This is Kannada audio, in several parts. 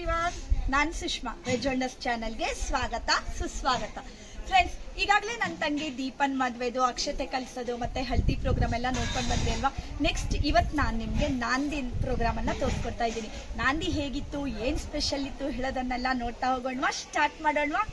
ಎವ್ರಿವಾನ್ ನಾನು ಸುಷ್ಮಾ ವೆಜ್ ಚಾನಲ್ಗೆ ಸ್ವಾಗತ, ಸುಸ್ವಾಗತ. ಫ್ರೆಂಡ್ಸ್ ಈಗಾಗಲೇ ನನ್ನ ತಂಗಿ ದೀಪನ್ ಮದುವೆದು, ಅಕ್ಷತೆ ಕಲಿಸೋದು ಮತ್ತೆ ಹಲ್ದಿ ಪ್ರೋಗ್ರಾಮ್ ಎಲ್ಲ ನೋಡ್ಕೊಂಡು ಬಂದ್ವಿ ಅಲ್ವಾ? ನೆಕ್ಸ್ಟ್ ಇವತ್ತು ನಾನು ನಿಮಗೆ ನಾಂದಿ ಪ್ರೋಗ್ರಾಮ್ ಅನ್ನ ತೋರಿಸ್ಕೊಡ್ತಾ ಇದ್ದೀನಿ. ನಾಂದಿ ಹೇಗಿತ್ತು, ಏನು ಸ್ಪೆಷಲ್ ಇತ್ತು ಹೇಳೋದನ್ನೆಲ್ಲ ನೋಡ್ತಾ ಹೋಗೋಣವಾ? ಸ್ಟಾರ್ಟ್ ಮಾಡೋಣವಾ?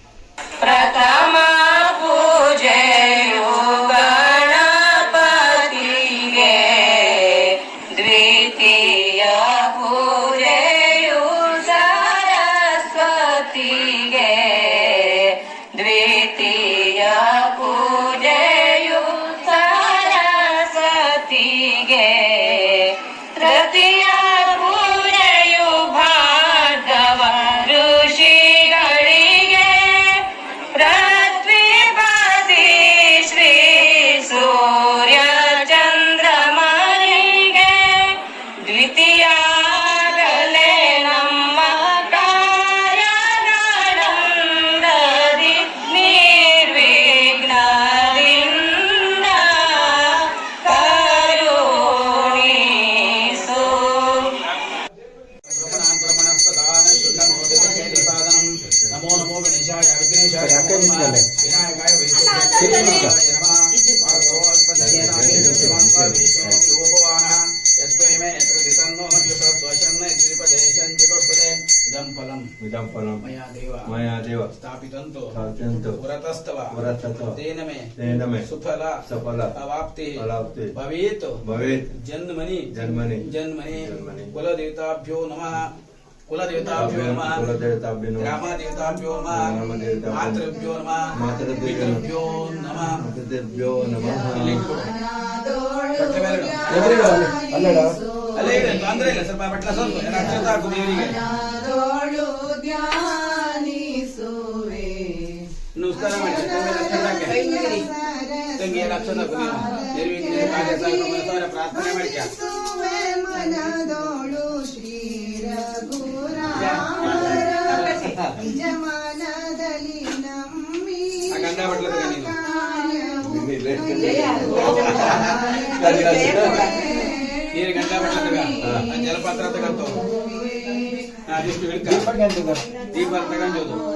ಸಫಲ. ಸಫಲ. ಅವಾಪ್ತಿ ಅವಾಪ್ತಿ ಭವೇತ್. ಭವೇತ್. ಜನ್ಮನಿ. ಜನ್ಮನಿ. ಜನ್ಮನಿ. ಜನ್ಮನಿ. ಕುಲದೇವತಾಭ್ಯೋ ನಮಃ. ಕುಲದೇವತಾಭ್ಯೋ ನಮಃ. ಕುಲದೇವತಾಭ್ಯೋ ನಮಃ. ಗ್ರಾಮದೇವತಾಭ್ಯೋ ನಮಃ. ಗ್ರಾಮದೇವತಾಭ್ಯೋ ಮಾತೃಭ್ಯೋ ನಮಃ. ಮಾತೃಭ್ಯೋ ನಮಃ. ಮಾತೃಭ್ಯೋ ನಮಃ. ಅಲ್ಲೇಡ ಅಲ್ಲೇ ತೊಂದರೆ ಇಲ್ಲ. ಸ್ವಲ್ಪ ಬಟ್ಲ ಸ್ವಲ್ಪ. ಅಕ್ಷತ ಹಾಕು ದೇವರಿಗೆ. ಹಾಕು. ತಂಗಿ ಏನು ಅಕ್ಷತೆ ಹಾಕು ನೀನು. ನಿರ್ವಿಘ್ನ ಕಾರ್ಯ ಸಾಧನ ಮನಸಾರ ಪ್ರಾರ್ಥನೆ ಮಾಡ್ಕ್ಯಾ ಮನದೋಳು ಶ್ರೀ ನಿಜಮನದಲ್ಲಿ ನಮ್ಮಿ ಆ ಗಂಡ ಬಟ್ಲ ತಗ ನೀನು ನೀರು ಗಂಡ ಬಟ್ಲ ತಗ ಆ ಜಲಪಾತ್ರ ತಗಂತು ಅದಿಷ್ಟು ಹಿಡ್ಕ ದೀಪ ತಗೊಂಡೋದು ನೀನು ಅಟ್ಟ ಅಕ್ಷತೆ ಕೈ ಹಿಡ್ದು ಇದೆ ಹಾಕು. ಇಲ್ಲಿ ಇಡ್ತೀನಿ ದೀಪ ತಗೊಂಡು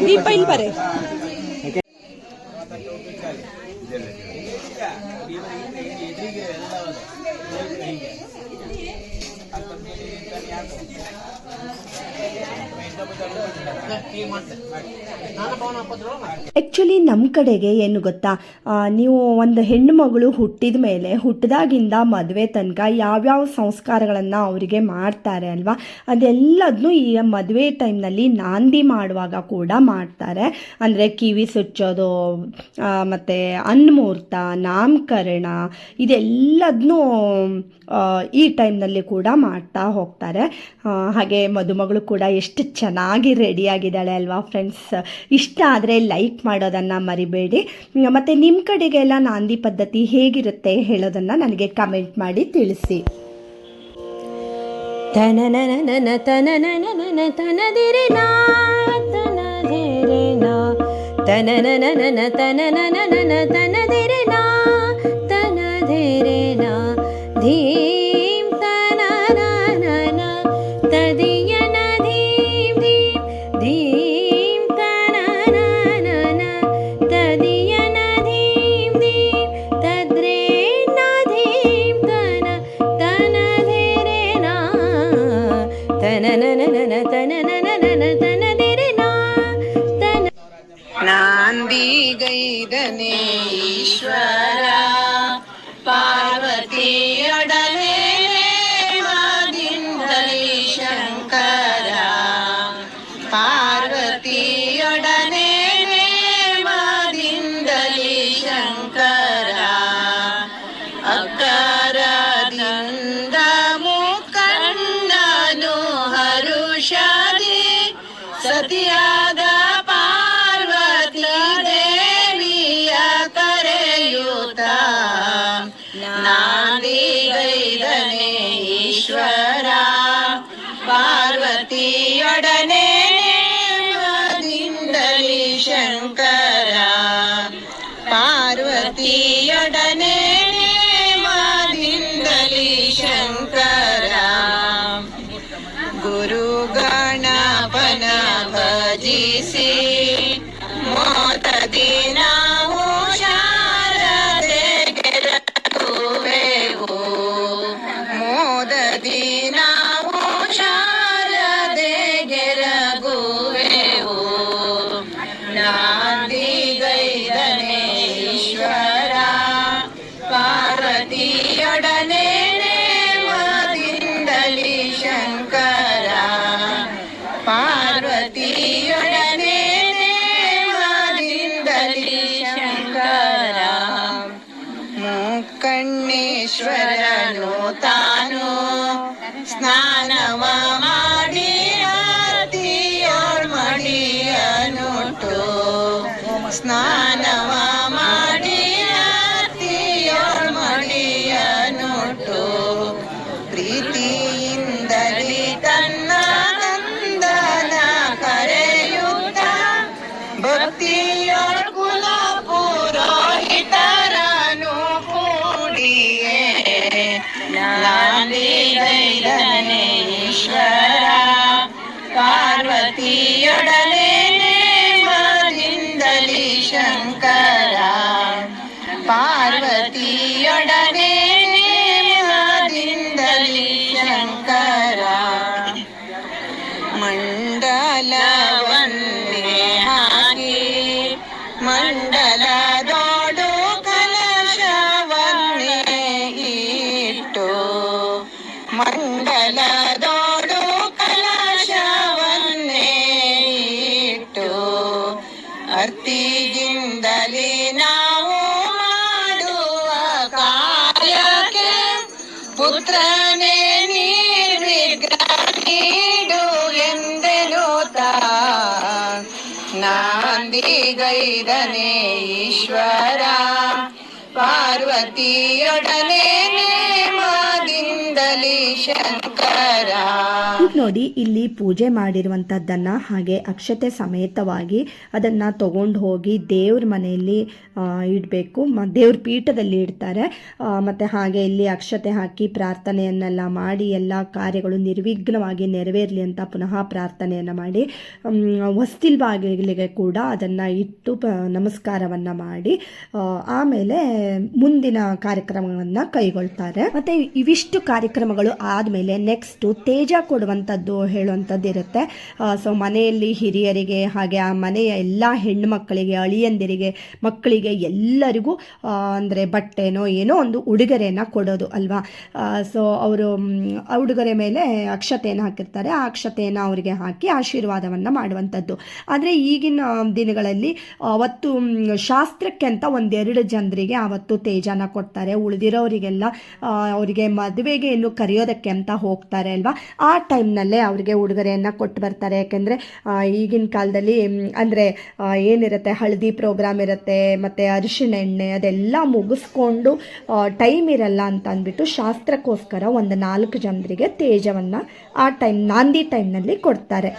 ದೀಪ ಇಲ್ಲಿ ಬರೇ ಆ್ಯಕ್ಚುಲಿ ನಮ್ಮ ಕಡೆಗೆ ಏನು ಗೊತ್ತಾ? ನೀವು ಒಂದು ಹೆಣ್ಣು ಮಗಳು ಹುಟ್ಟಿದ ಮೇಲೆ, ಹುಟ್ಟಿದಾಗಿಂದ ಮದುವೆ ತನಕ ಯಾವ್ಯಾವ ಸಂಸ್ಕಾರಗಳನ್ನು ಅವರಿಗೆ ಮಾಡ್ತಾರೆ ಅಲ್ವಾ? ಅದೆಲ್ಲದನ್ನು ಈ ಮದುವೆ ಟೈಮ್ನಲ್ಲಿ ನಾಂದಿ ಮಾಡುವಾಗ ಕೂಡ ಮಾಡ್ತಾರೆ. ಅಂದರೆ ಕಿವಿ ಸುಚ್ಚೋದು ಮತ್ತು ಅನ್ಮೂರ್ತ, ನಾಮಕರಣ ಇದೆಲ್ಲದನ್ನೂ ಈ ಟೈಮ್ನಲ್ಲಿ ಕೂಡ ಮಾಡ್ತಾ ಹೋಗ್ತಾರೆ. ಹಾಗೆ ಮದುಮಗಳು ಕೂಡ ಎಷ್ಟು ಚೆನ್ನಾಗಿ ರೆಡಿಯಾಗಿದ್ದಾಳೆ ಅಲ್ವಾ ಫ್ರೆಂಡ್ಸ್ ಇಷ್ಟ ಆದರೆ ಲೈಕ್ ಮಾಡೋದನ್ನು ಮರಿಬೇಡಿ. ಮತ್ತು ನಿಮ್ಮ ಕಡೆಗೆಲ್ಲ ನಾಂದಿ ಪದ್ಧತಿ ಹೇಗಿರುತ್ತೆ ಹೇಳೋದನ್ನು ನನಗೆ ಕಮೆಂಟ್ ಮಾಡಿ ತಿಳಿಸಿ. ಧೀಂ Krishna. ನಾಂದಿಗೈದನೇ ಈಶ್ವರ ಪಾರ್ವತಿಯೊಡನೆ ಈಗ ನೋಡಿ, ಇಲ್ಲಿ ಪೂಜೆ ಮಾಡಿರುವಂತದ್ದನ್ನ ಹಾಗೆ ಅಕ್ಷತೆ ಸಮೇತವಾಗಿ ಅದನ್ನ ತಗೊಂಡು ಹೋಗಿ ದೇವ್ರ ಮನೆಯಲ್ಲಿ ಇಡಬೇಕು. ದೇವ್ರ ಪೀಠದಲ್ಲಿ ಇಡ್ತಾರೆ. ಮತ್ತೆ ಹಾಗೆ ಇಲ್ಲಿ ಅಕ್ಷತೆ ಹಾಕಿ ಪ್ರಾರ್ಥನೆಯನ್ನೆಲ್ಲ ಮಾಡಿ, ಎಲ್ಲ ಕಾರ್ಯಗಳು ನಿರ್ವಿಘ್ನವಾಗಿ ನೆರವೇರಲಿ ಅಂತ ಪುನಃ ಪ್ರಾರ್ಥನೆಯನ್ನ ಮಾಡಿ ಹೊಸ್ತಿಲ್ ಬಾಗಿಲಿಗೆ ಕೂಡ ಅದನ್ನ ಇಟ್ಟು ನಮಸ್ಕಾರವನ್ನ ಮಾಡಿ ಆಮೇಲೆ ಮುಂದಿನ ಕಾರ್ಯಕ್ರಮವನ್ನು ಕೈಗೊಳ್ತಾರೆ. ಮತ್ತೆ ಇವಿಷ್ಟು ಕಾರ್ಯಕ್ರಮಗಳು ಆದಮೇಲೆ ನೆಕ್ಸ್ಟು ತೇಜ ಕೊಡುವಂಥದ್ದು ಹೇಳುವಂಥದ್ದು ಇರುತ್ತೆ. ಸೊ ಮನೆಯಲ್ಲಿ ಹಿರಿಯರಿಗೆ ಹಾಗೆ ಆ ಮನೆಯ ಎಲ್ಲ ಹೆಣ್ಣು ಮಕ್ಕಳಿಗೆ, ಅಳಿಯಂದಿರಿಗೆ, ಮಕ್ಕಳಿಗೆ ಎಲ್ಲರಿಗೂ ಅಂದರೆ ಬಟ್ಟೆನೋ ಏನೋ ಒಂದು ಉಡುಗೊರೆಯನ್ನು ಕೊಡೋದು ಅಲ್ವಾ? ಸೊ ಅವರು ಆ ಉಡುಗೊರೆ ಮೇಲೆ ಅಕ್ಷತೆಯನ್ನು ಹಾಕಿರ್ತಾರೆ. ಆ ಅಕ್ಷತೆಯನ್ನು ಅವರಿಗೆ ಹಾಕಿ ಆಶೀರ್ವಾದವನ್ನು ಮಾಡುವಂಥದ್ದು. ಆದರೆ ಈಗಿನ ದಿನಗಳಲ್ಲಿ ಅವತ್ತು ಶಾಸ್ತ್ರಕ್ಕೆ ಅಂತ ಒಂದೆರಡು ಜನರಿಗೆ ಆವತ್ತು ತೇಜನ ಕೊಡ್ತಾರೆ. ಉಳಿದಿರೋರಿಗೆಲ್ಲ ಅವರಿಗೆ ಮದುವೆಗೆ ಇನ್ನು ಕರೆಯೋದಕ್ಕೆ ಅಂತ ಹೋಗ್ತಾರೆ ಅಲ್ವಾ? ಆ ಟೈಮ್ನಲ್ಲೇ ಅವ್ರಿಗೆ ಉಡುಗೊರೆಯನ್ನು ಕೊಟ್ಟು ಬರ್ತಾರೆ. ಯಾಕೆಂದರೆ ಈಗಿನ ಕಾಲದಲ್ಲಿ ಅಂದರೆ ಏನಿರುತ್ತೆ, ಹಳದಿ ಪ್ರೋಗ್ರಾಮ್ ಇರುತ್ತೆ, ಮತ್ತು ಅರಿಶಿಣ ಎಣ್ಣೆ ಅದೆಲ್ಲ ಮುಗಿಸ್ಕೊಂಡು ಟೈಮ್ ಇರಲ್ಲ ಅಂತ ಅಂದ್ಬಿಟ್ಟು ಶಾಸ್ತ್ರಕ್ಕೋಸ್ಕರ ಒಂದು ನಾಲ್ಕು ಜನರಿಗೆ ತೇಜವನ್ನು ಆ ಟೈಮ್, ನಾಂದಿ ಟೈಮ್ನಲ್ಲಿ ಕೊಡ್ತಾರೆ.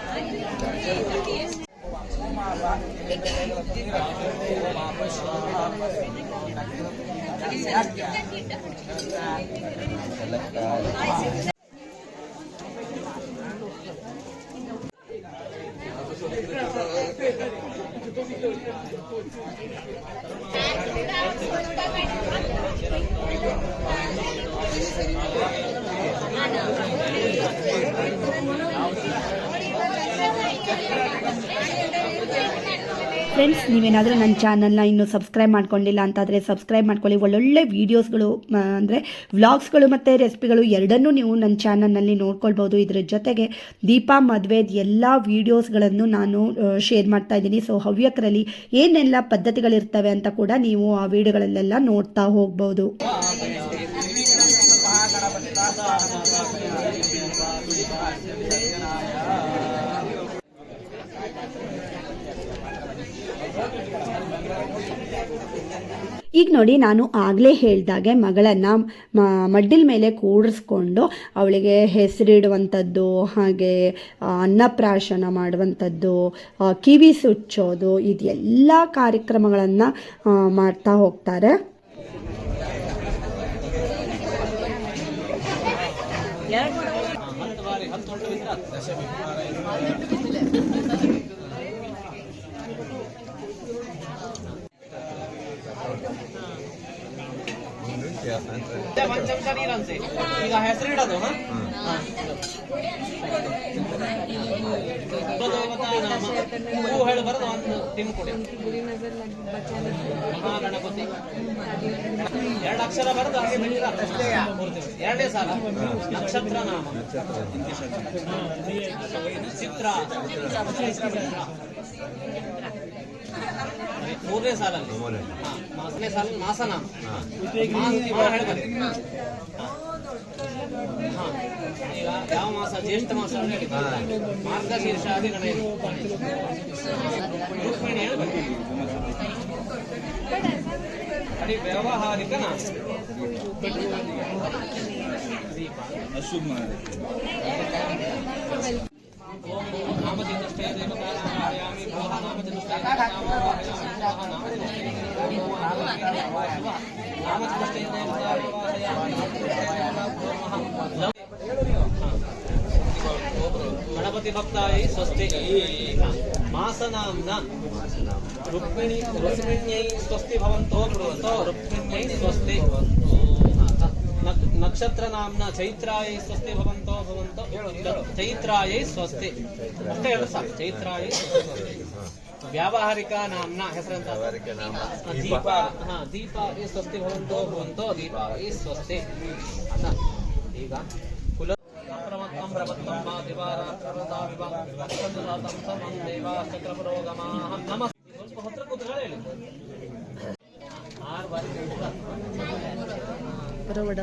ಫ್ರೆಂಡ್ಸ್, ನೀವೇನಾದರೂ ನನ್ನ ಚಾನಲ್ನ ಇನ್ನೂ ಸಬ್ಸ್ಕ್ರೈಬ್ ಮಾಡ್ಕೊಂಡಿಲ್ಲ ಅಂತಾದರೆ ಸಬ್ಸ್ಕ್ರೈಬ್ ಮಾಡ್ಕೊಳ್ಳಿ. ಒಳ್ಳೊಳ್ಳೆ ವೀಡಿಯೋಸ್ಗಳು ಅಂದರೆ ವ್ಲಾಗ್ಸ್ಗಳು ಮತ್ತು ರೆಸಿಪಿಗಳು ಎರಡನ್ನೂ ನೀವು ನನ್ನ ಚಾನಲ್ನಲ್ಲಿ ನೋಡ್ಕೊಳ್ಬೋದು. ಇದರ ಜೊತೆಗೆ ದೀಪಾ ಮದುವೆ ಎಲ್ಲ ವೀಡಿಯೋಸ್ಗಳನ್ನು ನಾನು ಶೇರ್ ಮಾಡ್ತಾ ಇದ್ದೀನಿ. ಸೊ ಹವ್ಯಕರಲ್ಲಿ ಏನೆಲ್ಲ ಪದ್ಧತಿಗಳಿರ್ತವೆ ಅಂತ ಕೂಡ ನೀವು ಆ ವಿಡಿಯೋಗಳಲ್ಲೆಲ್ಲ ನೋಡ್ತಾ ಹೋಗ್ಬೋದು. ಈಗ ನೋಡಿ ನಾನು ಆಗಲೇ ಹೇಳ್ದಾಗೆ ಮಗಳನ್ನು ಮಡ್ಡಿಲ್ ಮೇಲೆ ಕೂಡಿಸ್ಕೊಂಡು ಅವಳಿಗೆ ಹೆಸರಿಡುವಂಥದ್ದು, ಹಾಗೆ ಅನ್ನಪ್ರಾಶನ ಮಾಡುವಂಥದ್ದು ಕಿವಿ ಸುಚ್ಚೋದು ಇದೆಲ್ಲ ಕಾರ್ಯಕ್ರಮಗಳನ್ನು ಮಾಡ್ತಾ ಹೋಗ್ತಾರೆ. ಪಂಚಮಶ ನೀರಂತೆ. ಈಗ ಹೆಸರಿಡೋದು ಅದು ಕುಲದೇವತಾ ನಾಮ. ಹೂ ಹೇಳಿ ಬರೋದು ಒಂದು ತಿಮ್ ಕೊಡಿ. ಮಹಾಗಣಪತಿ ಎರಡು ಅಕ್ಷರ ಬರೋದು. ಎರಡನೇ ಸಾಲ. ನಕ್ಷತ್ರ ನಾಮ. ಚಿತ್ರ. ಮೂರನೇ ಸಾಲಲ್ಲಿ ಹಾ, ನಾಲ್ಕನೇ ಸಾಲ ಮಾಸನಾಮ ಮಾಸ ಇವಾಗ ಹೇಳಿ ಬನ್ನಿ. ಹಾ. ಈಗ ಯಾವ ಮಾಸ ಜ್ಯೇಷ್ಠ ಮಾಸ ಅಂತ ಹೇಳಿದ್ದು ಮಾರ್ಗಶೀರ್ಷ ಆದಿ ನಡೆಯುದು ರುಕ್ಮಿಣಿ ಹೇಳಿ ಬನ್ನಿ. ಗಣಪತಿ ಭಕ್ತಾಯಿ ಸ್ವಸ್ತಿ ಮಾಸನಾಂನ ರುಕ್ಮಿಣಿ ರುಕ್ಮಿಣ್ಯೈ ಸ್ವಸ್ತಿ ಭವಂತೋ ಬ್ರುವಂತೋ ರುಕ್ಮಿಣ್ಯೈ ಸ್ವಸ್ತಿ ನಕ್- ನಕ್ಷತ್ರ ನಾಮ್ನ ಚೈತ್ರಾಯೈ ಸ್ವಸ್ತಿ ಭವಂತೋ ಭವಂತೋ ಚೈತ್ರಾಯೈ ಸ್ವಸ್ತಿ ಅಷ್ಟೇ ಹೇಳು ಸಾಕು ಚೈತ್ರಾಯೈ ಸ್ವಸ್ತಿ. ವ್ಯಾವಹಾರಿಕ ನಾಮ್ನ ಹೆಸರಂತ. ದೀಪ. ಹಾ ದೀಪ ಈ ಸ್ವಸ್ತಿ ಭವಂತೋ ಭವಂತೋ ದೀಪ ಈ ಸ್ವಸ್ತಿ. ಆಯ್ತಾ ಈಗ ಕುಲ ಪ್ರಮತ್ತಂ ಪ್ರಮತ್ತಂ ಮಾ ಸಮಂ ನಮಃ ಸ್ವಲ್ಪ ಹತ್ರ ಹೇಳಿ. ಆರು ಬಾರಿ ಪರವಡ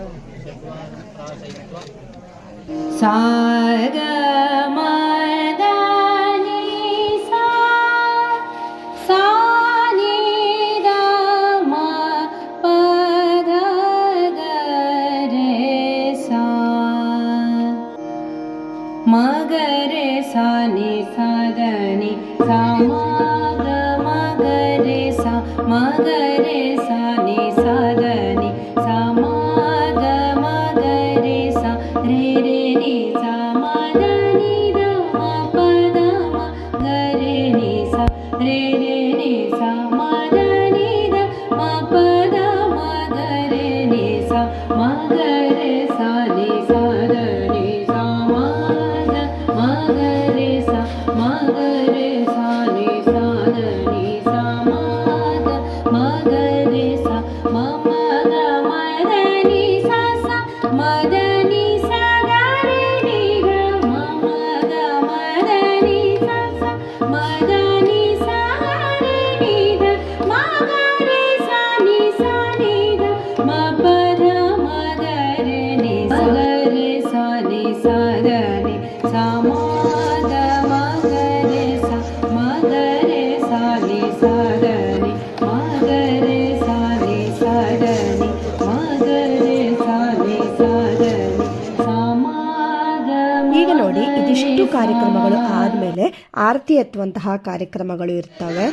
ಆರತಿ ಎತ್ತುವಂತಹ ಕಾರ್ಯಕ್ರಮಗಳು ಇರ್ತವೆ.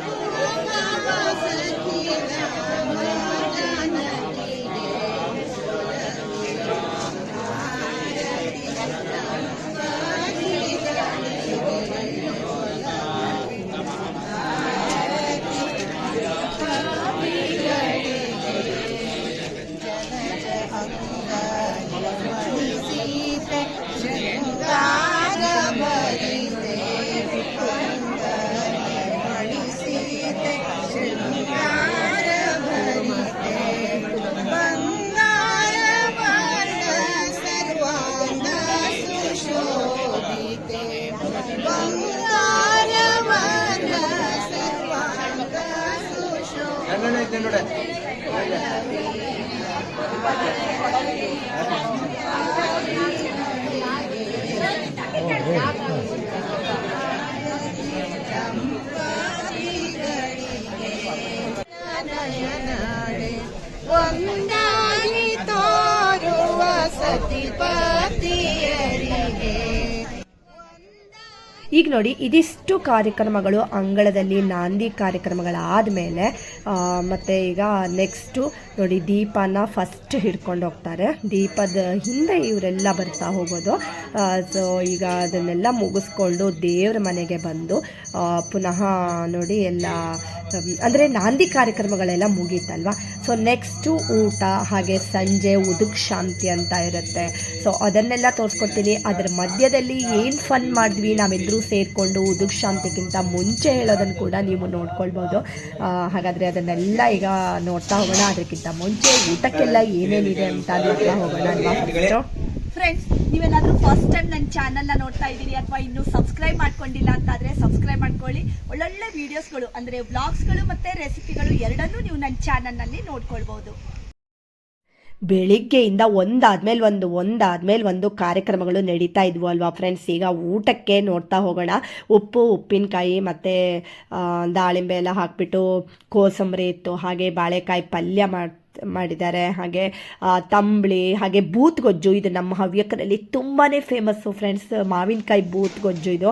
ನೋಡಿ. ನೋಡಿ, ಇದಿಷ್ಟು ಕಾರ್ಯಕ್ರಮಗಳು ಅಂಗಳದಲ್ಲಿ, ನಾಂದಿ ಕಾರ್ಯಕ್ರಮಗಳಾದ ಮೇಲೆ ಮತ್ತು ಈಗ ನೆಕ್ಸ್ಟು ನೋಡಿ, ದೀಪನ ಫಸ್ಟ್ ಹಿಡ್ಕೊಂಡು ಹೋಗ್ತಾರೆ. ದೀಪದ ಹಿಂದೆ ಇವರೆಲ್ಲ ಬರ್ತಾ ಹೋಗೋದು. ಸೊ ಈಗ ಅದನ್ನೆಲ್ಲ ಮುಗಿಸ್ಕೊಂಡು ದೇವ್ರ ಮನೆಗೆ ಬಂದು ಪುನಃ ನೋಡಿ ಎಲ್ಲ ಅಂದರೆ ನಾಂದಿ ಕಾರ್ಯಕ್ರಮಗಳೆಲ್ಲ ಮುಗೀತಲ್ವಾ? ಸೊ ನೆಕ್ಸ್ಟು ಊಟ ಹಾಗೆ ಸಂಜೆ ಉದುಕ್ ಶಾಂತಿ ಅಂತ ಇರುತ್ತೆ. ಸೊ ಅದನ್ನೆಲ್ಲ ತೋರಿಸ್ಕೊಡ್ತೀನಿ. ಅದರ ಮಧ್ಯದಲ್ಲಿ ಏನು ಫನ್ ಮಾಡಿದ್ವಿ ನಾವೆಲ್ಲರೂ ಸೇರಿಕೊಂಡು ಉದುಕ್ ಶಾಂತಿಗಿಂತ ಮುಂಚೆ ಹೇಳೋದನ್ನು ಕೂಡ ನೀವು ನೋಡ್ಕೊಳ್ಬೋದು. ಹಾಗಾದರೆ ಅದನ್ನೆಲ್ಲ ಈಗ ನೋಡ್ತಾ ಹೋಗೋಣ. ಅದಕ್ಕಿಂತ ಮುಂಚೆ ಊಟಕ್ಕೆಲ್ಲ ಏನೇನಿದೆ ಅಂತ ನೋಡ್ತಾ ಹೋಗೋಣ ಅಲ್ವಾ ಫ್ರೆಂಡ್ಸ್ ನೀವೆಲ್ಲಾದ್ರೂ ಫಸ್ಟ್ ಟೈಮ್ ನನ್ನ ಚಾನಲ್ನ ನೋಡ್ತಾ ಇದ್ದೀರಿ ಅಥವಾ ಇನ್ನೂ ಸಬ್ಸ್ಕ್ರೈಬ್ ಮಾಡ್ಕೊಂಡಿಲ್ಲ ಅಂತಾದರೆ ಸಬ್ಸ್ಕ್ರೈಬ್ ಮಾಡ್ಕೊಳ್ಳಿ. ಒಳ್ಳೊಳ್ಳೆ ವಿಡಿಯೋಸ್ಗಳು ಅಂದ್ರೆ ವ್ಲಾಗ್ಸ್ಗಳು ಮತ್ತೆ ರೆಸಿಪಿಗಳು ಎರಡನ್ನೂ ನೀವು ನನ್ನ ಚಾನಲ್ನಲ್ಲಿ ನೋಡ್ಕೊಳ್ಬಹುದು ಬೆಳಿಗ್ಗೆಯಿಂದ ಒಂದಾದ್ಮೇಲೆ ಒಂದು ಒಂದಾದ್ಮೇಲೆ ಒಂದು ಕಾರ್ಯಕ್ರಮಗಳು ನಡೀತಾ ಇದ್ವು ಅಲ್ವಾ ಫ್ರೆಂಡ್ಸ್ ಈಗ ಊಟಕ್ಕೆ ನೋಡ್ತಾ ಹೋಗೋಣ. ಉಪ್ಪು, ಉಪ್ಪಿನಕಾಯಿ ಮತ್ತು ದಾಳಿಂಬೆ ಎಲ್ಲ ಹಾಕ್ಬಿಟ್ಟು ಕೋಸಂಬರಿ ಇತ್ತು, ಹಾಗೆ ಬಾಳೆಕಾಯಿ ಪಲ್ಯ ಮಾಡಿ ಮಾಡಿದ್ದಾರೆ. ಹಾಗೆ ತಂಬಳಿ, ಹಾಗೆ ಬೂತ್ ಗೊಜ್ಜು ಇದು ನಮ್ಮ ಹವ್ಯಕರಲ್ಲಿ ತುಂಬಾ ಫೇಮಸ್ಸು ಫ್ರೆಂಡ್ಸ್ ಮಾವಿನಕಾಯಿ ಬೂತ್ ಗೊಜ್ಜು ಇದು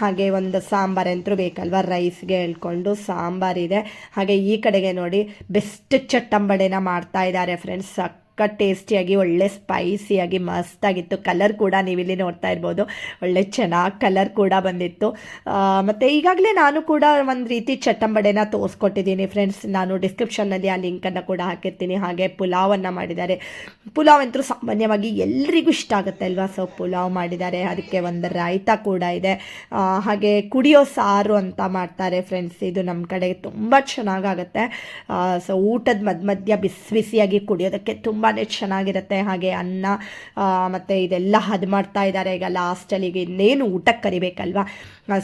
ಹಾಗೆ ಒಂದು ಸಾಂಬಾರು ಅಂತೂ ಬೇಕಲ್ವ? ರೈಸ್ಗೆ ಹೇಳ್ಕೊಂಡು ಸಾಂಬಾರಿದೆ ಹಾಗೆ ಈ ಕಡೆಗೆ ನೋಡಿ ಬೆಸ್ಟ್ ಚಟ್ಟಂಬಡೆನ ಮಾಡ್ತಾ ಇದ್ದಾರೆ ಫ್ರೆಂಡ್ಸ್ ಸಕ್ಕ ಟೇಸ್ಟಿಯಾಗಿ ಒಳ್ಳೆ ಸ್ಪೈಸಿಯಾಗಿ ಮಸ್ತಾಗಿತ್ತು. ಕಲರ್ ಕೂಡ ನೀವಿಲ್ಲಿ ನೋಡ್ತಾ ಇರ್ಬೋದು. ಒಳ್ಳೆ ಚೆನ್ನಾಗಿ ಕಲರ್ ಕೂಡ ಬಂದಿತ್ತು. ಮತ್ತು ಈಗಾಗಲೇ ನಾನು ಕೂಡ ಒಂದು ರೀತಿ ಚಟ್ಟಂಬಡೆನ ತೋರಿಸ್ಕೊಟ್ಟಿದ್ದೀನಿ ಫ್ರೆಂಡ್ಸ್ ನಾನು ಡಿಸ್ಕ್ರಿಪ್ಷನ್ನಲ್ಲಿ ಆ ಲಿಂಕನ್ನು ಕೂಡ ಹಾಕಿರ್ತೀನಿ. ಹಾಗೆ ಪುಲಾವನ್ನು ಮಾಡಿದ್ದಾರೆ. ಪುಲಾವ್ ಅಂತೂ ಸಾಮಾನ್ಯವಾಗಿ ಎಲ್ರಿಗೂ ಇಷ್ಟ ಆಗುತ್ತೆ ಅಲ್ವಾ? ಸೊ ಪುಲಾವ್ ಮಾಡಿದ್ದಾರೆ. ಅದಕ್ಕೆ ಒಂದು ರಾಯ್ತ ಕೂಡ ಇದೆ. ಹಾಗೆ ಕುಡಿಯೋ ಸಾರು ಅಂತ ಮಾಡ್ತಾರೆ ಫ್ರೆಂಡ್ಸ್ ಇದು ನಮ್ಮ ಕಡೆ ತುಂಬ ಚೆನ್ನಾಗಾಗುತ್ತೆ ಸೊ ಊಟದ ಮಧ್ಯ ಮಧ್ಯ ಬಿಸಿ ಬಿಸಿಯಾಗಿ ಕುಡಿಯೋದಕ್ಕೆ ತುಂಬಾ ಚೆನ್ನಾಗಿರುತ್ತೆ. ಹಾಗೆ ಅನ್ನ ಮತ್ತು ಇದೆಲ್ಲ ಹದ್ ಮಾಡ್ತಾ ಇದ್ದಾರೆ ಈಗ ಲಾಸ್ಟಲ್ಲಿ ಈಗ ಇನ್ನೇನು ಊಟಕ್ಕೆ ಕರಿಬೇಕಲ್ವಾ?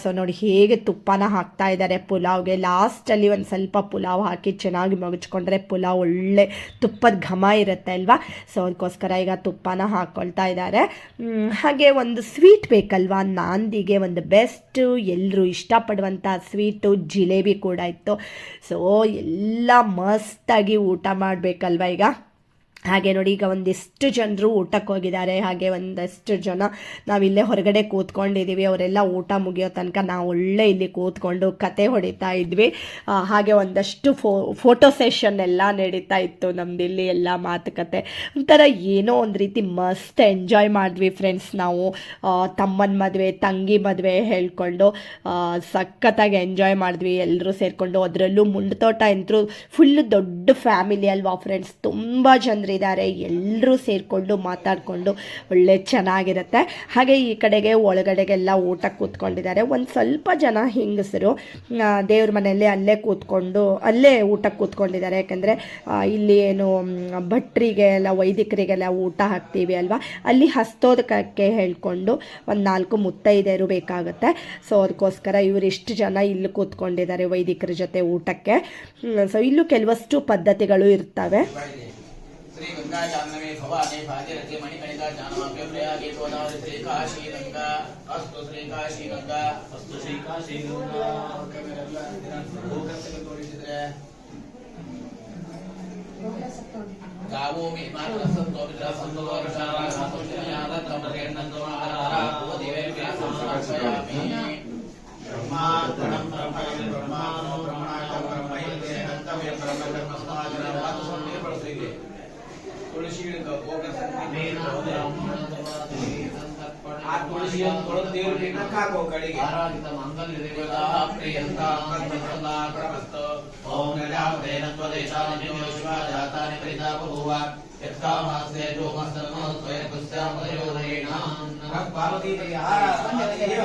ಸೊ ನೋಡಿ ಹೇಗೆ ತುಪ್ಪನ ಹಾಕ್ತಾ ಇದ್ದಾರೆ ಪುಲಾವ್ಗೆ. ಲಾಸ್ಟಲ್ಲಿ ಒಂದು ಸ್ವಲ್ಪ ಪುಲಾವ್ ಹಾಕಿ ಚೆನ್ನಾಗಿ ಮಗಚ್ಕೊಂಡ್ರೆ ಪುಲಾವ್ ಒಳ್ಳೆ ತುಪ್ಪದ ಘಮ ಇರುತ್ತೆ ಅಲ್ವಾ? ಸೊ ಅದಕ್ಕೋಸ್ಕರ ಈಗ ತುಪ್ಪನ ಹಾಕ್ಕೊಳ್ತಾ ಇದ್ದಾರೆ ಹಾಗೆ ಒಂದು ಸ್ವೀಟ್ ಬೇಕಲ್ವಾ? ನಾಂದಿಗೆ ಒಂದು ಬೆಸ್ಟ್ ಎಲ್ಲರೂ ಇಷ್ಟಪಡುವಂಥ ಸ್ವೀಟು ಜಿಲೇಬಿ ಕೂಡ ಇತ್ತು. ಸೊ ಎಲ್ಲ ಮಸ್ತಾಗಿ ಊಟ ಮಾಡಬೇಕಲ್ವ ಈಗ? ಹಾಗೆ ನೋಡಿ, ಈಗ ಒಂದಿಷ್ಟು ಜನರು ಊಟಕ್ಕೆ ಹೋಗಿದ್ದಾರೆ. ಹಾಗೆ ಒಂದಷ್ಟು ಜನ ನಾವಿಲ್ಲೇ ಹೊರಗಡೆ ಕೂತ್ಕೊಂಡಿದ್ದೀವಿ ಅವರೆಲ್ಲ ಊಟ ಮುಗಿಯೋ ತನಕ ನಾವು ಒಳ್ಳೆ ಇಲ್ಲಿ ಕೂತ್ಕೊಂಡು ಕತೆ ಹೊಡಿತಾ ಇದ್ವಿ. ಹಾಗೆ ಒಂದಷ್ಟು ಫೋ, ಫೋಟೋ ಸೆಷನ್ ಎಲ್ಲ ನಡೀತಾ ಇತ್ತು ನಮ್ದು ಇಲ್ಲಿ ಎಲ್ಲ ಮಾತುಕತೆ. ಒಂಥರ ಏನೋ ಒಂದು ರೀತಿ ಮಸ್ತ್ ಎಂಜಾಯ್ ಮಾಡಿದ್ವಿ ಫ್ರೆಂಡ್ಸ್ ನಾವು. ತಮ್ಮನ ಮದುವೆ, ತಂಗಿ ಮದುವೆ ಹೇಳ್ಕೊಂಡು ಸಖತ್ತಾಗಿ ಎಂಜಾಯ್ ಮಾಡಿದ್ವಿ. ಎಲ್ಲರೂ ಸೇರಿಕೊಂಡು ಅದರಲ್ಲೂ ಮುಂಡ್ತೋಟ ಅಂತೂ ಫುಲ್ ದೊಡ್ಡ ಫ್ಯಾಮಿಲಿ ಅಲ್ವಾ ಫ್ರೆಂಡ್ಸ್ ತುಂಬ ಜನರಿದ್ದಾರೆ ಎಲ್ಲರೂ ಸೇರಿಕೊಂಡು ಮಾತಾಡಿಕೊಂಡು ಒಳ್ಳೆ ಚೆನ್ನಾಗಿರುತ್ತೆ. ಹಾಗೆ ಈ ಕಡೆಗೆ ಒಳಗಡೆಗೆಲ್ಲ ಊಟಕ್ಕೆ ಕೂತ್ಕೊಂಡಿದ್ದಾರೆ. ಒಂದು ಸ್ವಲ್ಪ ಜನ ಹೆಂಗಸರು ದೇವ್ರ ಮನೆಯಲ್ಲಿ ಅಲ್ಲೇ ಕೂತ್ಕೊಂಡು, ಅಲ್ಲೇ ಊಟಕ್ಕೆ ಕೂತ್ಕೊಂಡಿದ್ದಾರೆ. ಯಾಕಂದರೆ ಇಲ್ಲಿ ಏನು ಭಟ್ರಿಗೆ ಎಲ್ಲ ವೈದಿಕರಿಗೆಲ್ಲ ಊಟ ಹಾಕ್ತೀವಿ ಅಲ್ವಾ? ಅಲ್ಲಿ ಹಸ್ತೋದಕಕ್ಕೆ ಹೇಳ್ಕೊಂಡು ಒಂದು ನಾಲ್ಕು ಮುತ್ತೈದೆಯರು ಬೇಕಾಗುತ್ತೆ. ಸೊ, ಅದಕ್ಕೋಸ್ಕರ ಇವರು ಇಷ್ಟು ಜನ ಇಲ್ಲಿ ಕೂತ್ಕೊಂಡಿದ್ದಾರೆ ವೈದಿಕರ ಜೊತೆ ಊಟಕ್ಕೆ. ಸೊ, ಇಲ್ಲೂ ಕೆಲವಷ್ಟು ಪದ್ಧತಿಗಳು ಇರ್ತವೆ. श्री गंगा चांदमे भवाने भागीरथी मणिकणिका चाणवाप्य प्रयागे नाम श्री काशी गंगा अस्तु श्री काशी गंगा अस्तु श्री काशी गंगा गावो मे मात्र संतो मित्र संतो वर्षारा घातो श्रीयाद तमरेण नंदो आरा को देवे ब्रह्मा समर्पयामि ब्रह्मात्मनं ब्रह्मयं ब्रह्मानो ब्रह्मणाय ब्रह्मयं ते हन्तव्यं ब्रह्मकर्मस्मात् तुलसी का वो कर सकते हैं। आप तुलसी हम थोड़ा देर के नखा को करेंगे आराधित मंगल देवता प्रियंता कंदमला प्रवस्त ओम नजाव देनत्वदेशान जिनोशिवा जाता निप्रिता भुवा यत्कामास्ते जोमस्तनो स्वयं कुस्याम प्रयोधेनाम नमः पार्वती प्रिय आराधना देव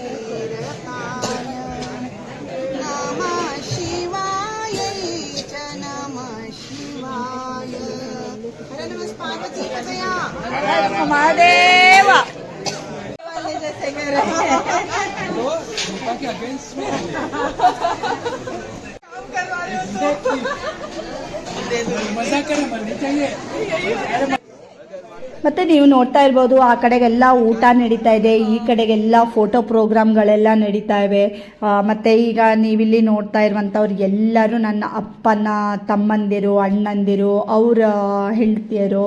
ಮಹಾದೇವ. ಮತ್ತೆ ನೀವು ನೋಡ್ತಾ ಇರ್ಬೋದು, ಆ ಕಡೆಗೆಲ್ಲ ಊಟ ನಡೀತಾ ಇದೆ, ಈ ಕಡೆಗೆಲ್ಲ ಫೋಟೋ ಪ್ರೋಗ್ರಾಮ್ಗಳೆಲ್ಲ ನಡೀತಾ ಇವೆ. ಮತ್ತೆ ಈಗ ನೀವಿಲ್ಲಿ ನೋಡ್ತಾ ಇರುವಂಥವ್ರು ಎಲ್ಲರೂ ನನ್ನ ಅಪ್ಪನ, ತಮ್ಮಂದಿರು, ಅಣ್ಣಂದಿರು, ಅವರ ಹೆಂಡತಿಯರು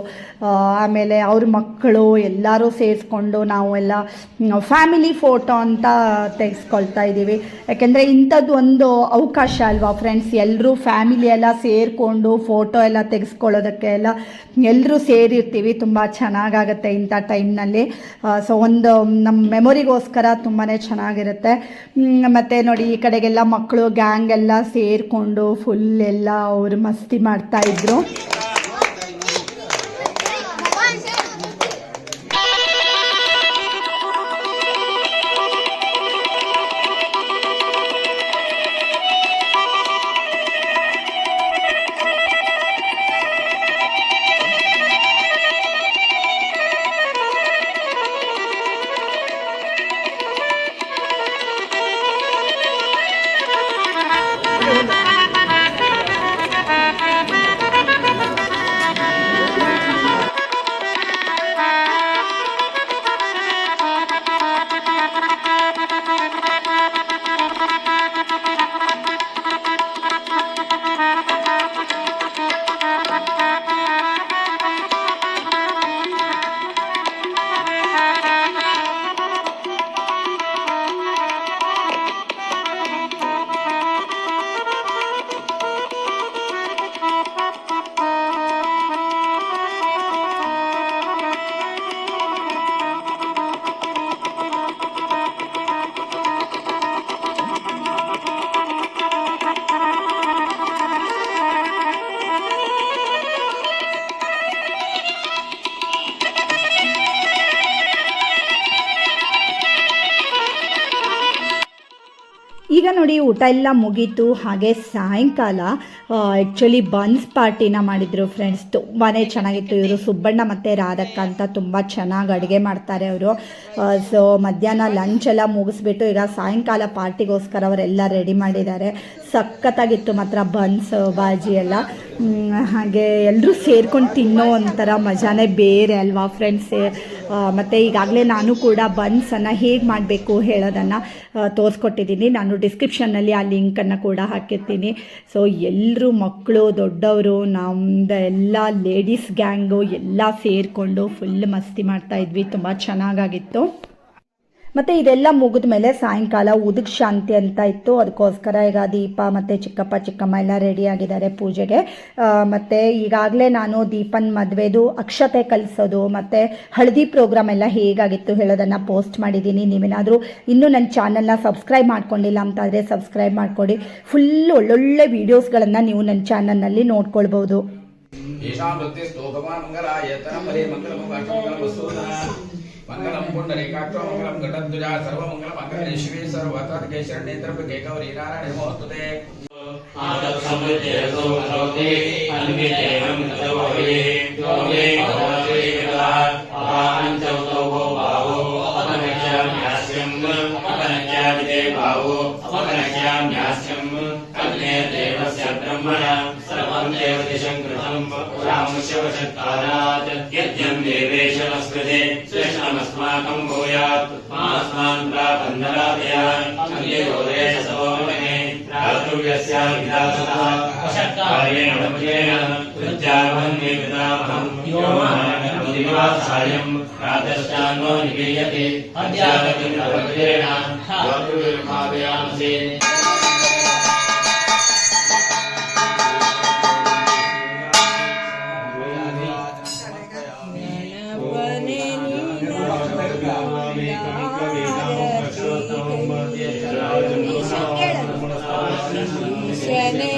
ಆಮೇಲೆ ಅವ್ರ ಮಕ್ಕಳು ಎಲ್ಲರೂ ಸೇರಿಸ್ಕೊಂಡು ನಾವು ಎಲ್ಲ ಫ್ಯಾಮಿಲಿ ಫೋಟೋ ಅಂತ ತೆಗೆಸ್ಕೊಳ್ತಾ ಇದ್ದೀವಿ. ಯಾಕೆಂದರೆ ಇಂಥದ್ದು ಒಂದು ಅವಕಾಶ ಅಲ್ವಾ ಫ್ರೆಂಡ್ಸ್ ಎಲ್ಲರೂ ಫ್ಯಾಮಿಲಿ ಎಲ್ಲ ಸೇರಿಕೊಂಡು ಫೋಟೋ ಎಲ್ಲ ತೆಗೆಸ್ಕೊಳ್ಳೋದಕ್ಕೆ ಎಲ್ಲ ಎಲ್ಲರೂ ಸೇರಿರ್ತೀವಿ. ತುಂಬ ಚೆನ್ನಾಗಾಗತ್ತೆ ಇಂಥ ಟೈಮ್ನಲ್ಲಿ ಸೊ ಒಂದು ನಮ್ಮ ಮೆಮೊರಿಗೋಸ್ಕರ ತುಂಬಾ ಚೆನ್ನಾಗಿರುತ್ತೆ. ಮತ್ತು ನೋಡಿ ಈ ಕಡೆಗೆಲ್ಲ ಮಕ್ಕಳು ಗ್ಯಾಂಗ್ ಎಲ್ಲ ಸೇರಿಕೊಂಡು ಫುಲ್ ಎಲ್ಲ ಅವರು ಮಸ್ತಿ ಮಾಡ್ತಾ ಊಟ ಎಲ್ಲ ಮುಗೀತು, ಹಾಗೆ ಸಾಯಂಕಾಲ ಆ್ಯಕ್ಚುಲಿ ಬನ್ಸ್ ಪಾರ್ಟಿನ ಮಾಡಿದರು ಫ್ರೆಂಡ್ಸ್ ತುಂಬಾ ಚೆನ್ನಾಗಿತ್ತು. ಇವರು ಸುಬ್ಬಣ್ಣ ಮತ್ತು ರಾಧಕ್ಕ ಅಂತ ತುಂಬ ಚೆನ್ನಾಗಿ ಅಡುಗೆ ಮಾಡ್ತಾರೆ ಅವರು. ಸೊ ಮಧ್ಯಾಹ್ನ ಲಂಚ್ ಎಲ್ಲ ಮುಗಿಸ್ಬಿಟ್ಟು ಈಗ ಸಾಯಂಕಾಲ ಪಾರ್ಟಿಗೋಸ್ಕರ ಅವರೆಲ್ಲ ರೆಡಿ ಮಾಡಿದ್ದಾರೆ. ಸಖತ್ತಾಗಿತ್ತು ಮಾತ್ರ ಬನ್ಸ್, ಬಾಜಿ ಎಲ್ಲ. ಹಾಗೆ ಎಲ್ಲರೂ ಸೇರ್ಕೊಂಡು ತಿನ್ನೋ ಒಂಥರ ಮಜಾನೇ ಬೇರೆ ಅಲ್ವಾ ಫ್ರೆಂಡ್ಸ್ ಮತ್ತು ಈಗಾಗಲೇ ನಾನು ಕೂಡ ಬನ್ಸನ್ನು ಹೇಗೆ ಮಾಡಬೇಕು ಹೇಳೋದನ್ನು ತೋರಿಸ್ಕೊಟ್ಟಿದ್ದೀನಿ. ನಾನು ಡಿಸ್ಕ್ರಿಪ್ಷನ್ನಲ್ಲಿ ಆ ಲಿಂಕನ್ನು ಕೂಡ ಹಾಕಿರ್ತೀನಿ. ಸೊ ಎಲ್ಲರೂ ಮಕ್ಕಳು ದೊಡ್ಡವರು ನಮ್ಮದು ಎಲ್ಲ ಲೇಡೀಸ್ ಗ್ಯಾಂಗು ಎಲ್ಲ ಸೇರಿಕೊಂಡು ಫುಲ್ ಮಸ್ತಿ ಮಾಡ್ತಾಯಿದ್ವಿ ತುಂಬ ಚೆನ್ನಾಗಾಗಿತ್ತು. ಮತ್ತು ಇದೆಲ್ಲ ಮುಗಿದ ಮೇಲೆ ಸಾಯಂಕಾಲ ಉದಕ್ ಶಾಂತಿ ಅಂತ ಇತ್ತು ಅದಕ್ಕೋಸ್ಕರ ಈಗ ದೀಪ ಮತ್ತು ಚಿಕ್ಕಪ್ಪ ಚಿಕ್ಕಮ್ಮ ಎಲ್ಲ ರೆಡಿ ಆಗಿದ್ದಾರೆ ಪೂಜೆಗೆ ಮತ್ತು ಈಗಾಗಲೇ ನಾನು ದೀಪನ್ ಮದುವೆದು ಅಕ್ಷತೆ ಕಲಿಸೋದು ಮತ್ತು ಹಳದಿ ಪ್ರೋಗ್ರಾಮ್ ಎಲ್ಲ ಹೇಗಾಗಿತ್ತು ಹೇಳೋದನ್ನು ಪೋಸ್ಟ್ ಮಾಡಿದ್ದೀನಿ ನೀವೇನಾದರೂ ಇನ್ನೂ ನನ್ನ ಚಾನಲ್ನ ಸಬ್ಸ್ಕ್ರೈಬ್ ಮಾಡ್ಕೊಂಡಿಲ್ಲ ಅಂತಾದರೆ ಸಬ್ಸ್ಕ್ರೈಬ್ ಮಾಡಿಕೊಡಿ ಫುಲ್ ಒಳ್ಳೊಳ್ಳೆ ವೀಡಿಯೋಸ್ಗಳನ್ನು ನೀವು ನನ್ನ ಚಾನಲ್ನಲ್ಲಿ ನೋಡ್ಕೊಳ್ಬೋದು మంగళం పుండరీకాక్షం మంగళం ఘటద్వజ సర్వమంగళ మంగళ శివే సర్వతర్గే శరణేత్రపకే గౌరీ నారాయణ మోస్తుతే బ్రహ్మణ. पुरामुष्यवशत्कारात् यद्यम् देवेश अस्कृते श्रेष्ठमस्माकम् भूयात् मास्मान् प्रापन्नरादय अन्ययोरेश सवमणे ृत्यावन्येतामहम् प्रातश्चान्नो निगीयते अद्यावति प्रवृत्तेन स्वतः स्वयमे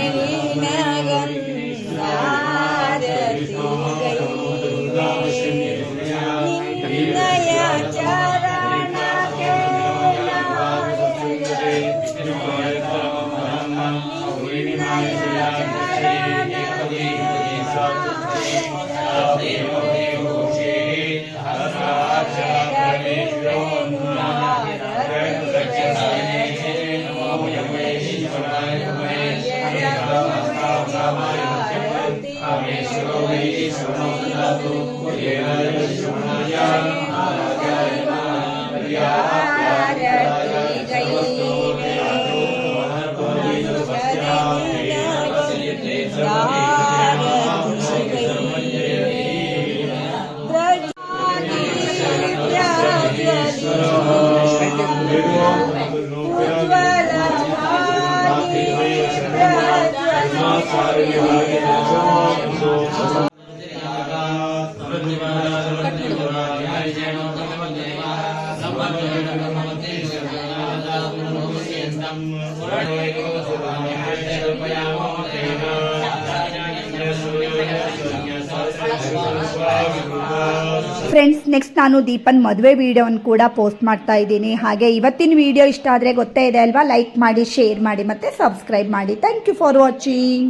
ನಾನು ದೀಪನ್ ಮದುವೆ ವಿಡಿಯೋವನ್ನು ಕೂಡ ಪೋಸ್ಟ್ ಮಾಡ್ತಾ ಇದ್ದೀನಿ. ಹಾಗೆ ಇವತ್ತಿನ ವಿಡಿಯೋ ಇಷ್ಟ ಆದರೆ ಗೊತ್ತೇ ಇದೆ ಅಲ್ವಾ? ಲೈಕ್ ಮಾಡಿ, ಶೇರ್ ಮಾಡಿ ಮತ್ತು ಸಬ್ಸ್ಕ್ರೈಬ್ ಮಾಡಿ. Thank you for watching.